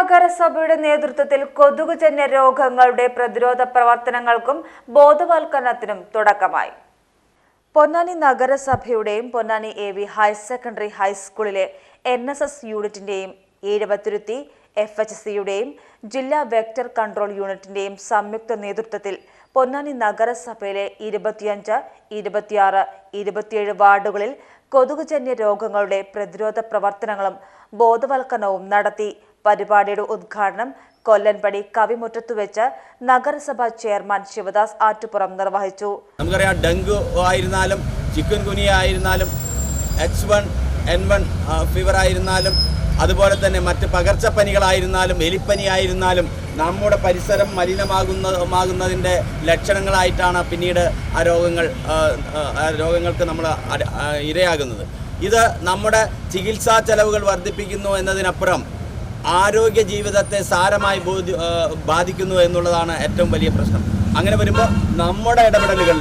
നഗരസഭയുടെ നേതൃത്വത്തിൽ കൊതുകുജന്യ രോഗങ്ങളുടെ പ്രതിരോധ പ്രവർത്തനങ്ങൾക്കും ബോധവൽക്കരണത്തിനും തുടക്കമായി. Ponnani നഗരസഭയുടെയും Ponnani A V higher secondary ഹൈസ്കൂളിലെ എൻ എസ് എസ് യൂണിറ്റിന്റെയും ഈഴവത്തുരുത്തി എഫ് എച്ച് സിയുടെയും ജില്ലാ വെക്ടർ കൺട്രോൾ യൂണിറ്റിന്റെയും സംയുക്ത നേതൃത്വത്തിൽ പൊന്നാനി നഗരസഭയിലെ ഇരുപത്തിയഞ്ച് ഇരുപത്തിയാറ് ഇരുപത്തിയേഴ് വാർഡുകളിൽ കൊതുകുജന്യ രോഗങ്ങളുടെ പ്രതിരോധ പ്രവർത്തനങ്ങളും ബോധവൽക്കരണവും നടത്തി. പരിപാടിയുടെ ഉദ്ഘാടനം കൊല്ലൻപടി കവിമുറ്റത്തു വെച്ച് നഗരസഭാ ചെയർമാൻ ശിവദാസ് ആറ്റുപുറം നിർവഹിച്ചു. നമുക്കറിയാം ഡെങ്കു ആയിരുന്നാലും chicken കുനിയായിരുന്നാലും H one N one fever ആയിരുന്നാലും അതുപോലെ തന്നെ മറ്റ് പകർച്ചപ്പനികളായിരുന്നാലും എലിപ്പനി ആയിരുന്നാലും നമ്മുടെ പരിസരം മലിനമാകുന്നതാകുന്നതിന്റെ ലക്ഷണങ്ങളായിട്ടാണ് പിന്നീട് ആ രോഗങ്ങൾ രോഗങ്ങൾക്ക് നമ്മൾ ഇരയാകുന്നത്. ഇത് നമ്മുടെ ചികിത്സാ ചെലവുകൾ വർദ്ധിപ്പിക്കുന്നു എന്നതിനപ്പുറം ആരോഗ്യ ജീവിതത്തെ സാരമായി ബോധ്യ ബാധിക്കുന്നു എന്നുള്ളതാണ് ഏറ്റവും വലിയ പ്രശ്നം. അങ്ങനെ വരുമ്പോൾ നമ്മുടെ ഇടപെടലുകൾ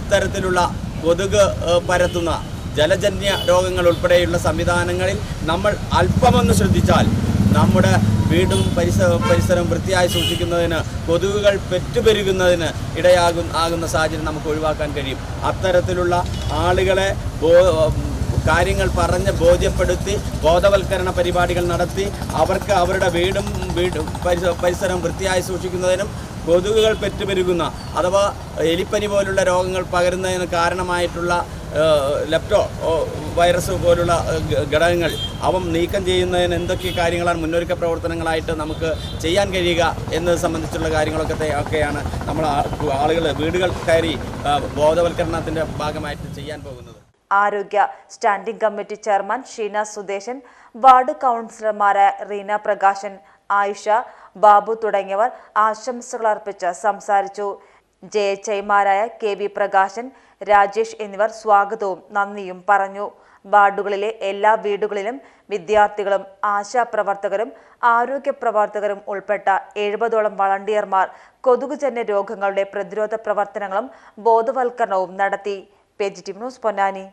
ഇത്തരത്തിലുള്ള കൊതുക് പരത്തുന്ന ജലജന്യ രോഗങ്ങൾ ഉൾപ്പെടെയുള്ള സംവിധാനങ്ങളിൽ നമ്മൾ അല്പമൊന്ന് ശ്രദ്ധിച്ചാൽ നമ്മുടെ വീടും പരിസര പരിസരം വൃത്തിയായി സൂക്ഷിക്കുന്നതിന് കൊതുകുകൾ പെറ്റുപെരുകുന്നതിന് ഇടയാകും ആകുന്ന സാഹചര്യം നമുക്ക് ഒഴിവാക്കാൻ കഴിയും. അത്തരത്തിലുള്ള ആളുകളെ കാര്യങ്ങൾ പറഞ്ഞ് ബോധ്യപ്പെടുത്തി ബോധവൽക്കരണ പരിപാടികൾ നടത്തി അവർക്ക് അവരുടെ വീടും വീടും പരിസ- പരിസരം വൃത്തിയായി സൂക്ഷിക്കുന്നതിനും കൊതുകുകൾ പെറ്റുപെരുകുന്ന അഥവാ എലിപ്പനി പോലുള്ള രോഗങ്ങൾ പകരുന്നതിന് കാരണമായിട്ടുള്ള ലെപ്റ്റോ വൈറസ് പോലുള്ള ഘടകങ്ങൾ അവ നീക്കം ചെയ്യുന്നതിന് എന്തൊക്കെ കാര്യങ്ങളാണ് മുന്നൊരുക്ക പ്രവർത്തനങ്ങളായിട്ട് നമുക്ക് ചെയ്യാൻ കഴിയുക എന്നത് സംബന്ധിച്ചുള്ള കാര്യങ്ങളൊക്കെ ഒക്കെയാണ് നമ്മൾ ആളുകൾ വീടുകൾ കയറി ബോധവൽക്കരണത്തിന്റെ ഭാഗമായിട്ട് ചെയ്യാൻ പോകുന്നത്. ആരോഗ്യ standing committee chairman Sheena Sudeshan ward കൗൺസിലർമാരായ റീന പ്രകാശൻ ആയിഷ ബാബു തുടങ്ങിയവർ ആശംസകൾ അർപ്പിച്ച് സംസാരിച്ചു. ജെ എച്ച് ഐമാരായ കെ വി പ്രകാശൻ രാജേഷ് എന്നിവർ സ്വാഗതവും നന്ദിയും പറഞ്ഞു. വാർഡുകളിലെ എല്ലാ വീടുകളിലും വിദ്യാർത്ഥികളും ആശാപ്രവർത്തകരും ആരോഗ്യ പ്രവർത്തകരും ഉൾപ്പെട്ട എഴുപതോളം വളണ്ടിയർമാർ കൊതുകുജന്യ രോഗങ്ങളുടെ പ്രതിരോധ പ്രവർത്തനങ്ങളും ബോധവൽക്കരണവും നടത്തി. Page news Ponnani.